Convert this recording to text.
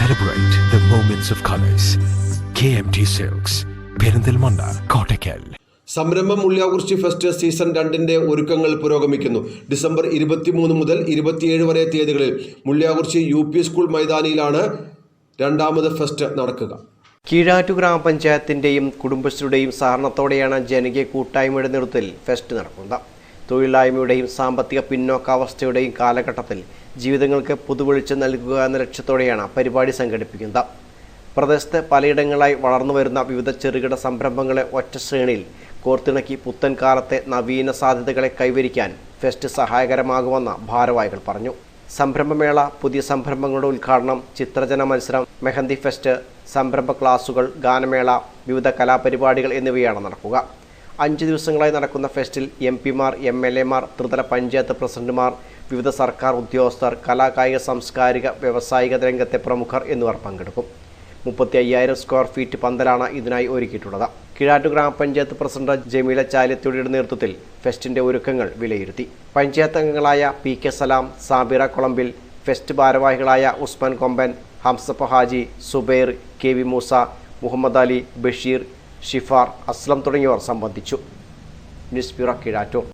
Celebrate the moments of colors. KMT silks Perinthalmanna Kottakkal സംരംഭം Mulliyakurichi fest season രണ്ടിന്റെ ഒരുക്കങ്ങൾ പുരോഗമിക്കുന്നു. ഡിസംബർ ഇരുപത്തിമൂന്ന് മുതൽ ഇരുപത്തിയേഴ് വരെ തീയതികളിൽ മുള്ളിയാകുറിച്ചി യു പി സ്കൂൾ മൈതാനിയിലാണ് രണ്ടാമത് ഫെസ്റ്റ് നടക്കുക. കീഴാറ്റു ഗ്രാമപഞ്ചായത്തിന്റെയും കുടുംബശ്രീയുടെയും സഹകരണത്തോടെയാണ് ജനകീയ കൂട്ടായ്മയുടെ നേതൃത്വത്തിൽ ഫെസ്റ്റ് നടക്കുന്നത്. തൊഴിലില്ലായ്മയുടെയും സാമ്പത്തിക പിന്നോക്കാവസ്ഥയുടെയും കാലഘട്ടത്തിൽ ജീവിതങ്ങൾക്ക് പുതുവെളിച്ചം നൽകുക എന്ന ലക്ഷ്യത്തോടെയാണ് പരിപാടി സംഘടിപ്പിക്കുന്നത്. പ്രദേശത്ത് പലയിടങ്ങളായി വളർന്നു വരുന്ന വിവിധ ചെറുകിട സംരംഭങ്ങളെ ഒറ്റ ശ്രേണിയിൽ കോർത്തിണക്കി പുത്തൻ കാലത്തെ നവീന സാധ്യതകളെ കൈവരിക്കാൻ ഫെസ്റ്റ് സഹായകരമാകുമെന്ന് ഭാരവാഹികൾ പറഞ്ഞു. സംരംഭമേള പുതിയ സംരംഭങ്ങളുടെ ഉദ്ഘാടനം ചിത്രജന മത്സരം മെഹന്തി ഫെസ്റ്റ് സംരംഭ ക്ലാസുകൾ ഗാനമേള വിവിധ കലാപരിപാടികൾ എന്നിവയാണ് നടക്കുക. അഞ്ച് ദിവസങ്ങളായി നടക്കുന്ന ഫെസ്റ്റിൽ എം പിമാർ എം എൽ എമാർ ത്രിതല പഞ്ചായത്ത് പ്രസിഡന്റുമാർ വിവിധ സർക്കാർ ഉദ്യോഗസ്ഥർ കലാകായിക സാംസ്കാരിക വ്യവസായിക രംഗത്തെ പ്രമുഖർ എന്നിവർ പങ്കെടുക്കും. മുപ്പത്തി അയ്യായിരം സ്ക്വയർ ഫീറ്റ് പന്തലാണ് ഇതിനായി ഒരുക്കിയിട്ടുള്ളത്. കിഴാറ്റു ഗ്രാമപഞ്ചായത്ത് പ്രസിഡന്റ് ജമീല ചാലിത്തുടിയുടെ നേതൃത്വത്തിൽ ഫെസ്റ്റിന്റെ ഒരുക്കങ്ങൾ വിലയിരുത്തി. പഞ്ചായത്ത് അംഗങ്ങളായ P K Salam Sabira Kolambil fest ഭാരവാഹികളായ ഉസ്മാൻ കൊമ്പൻ ഹംസപ്പ ഹാജി സുബൈർ കെ വി മൂസ മുഹമ്മദ് അലി ബഷീർ ഷിഫാർ അസ്ലം തുടങ്ങിയവർ സംബന്ധിച്ചു. News bureau Kizhattur.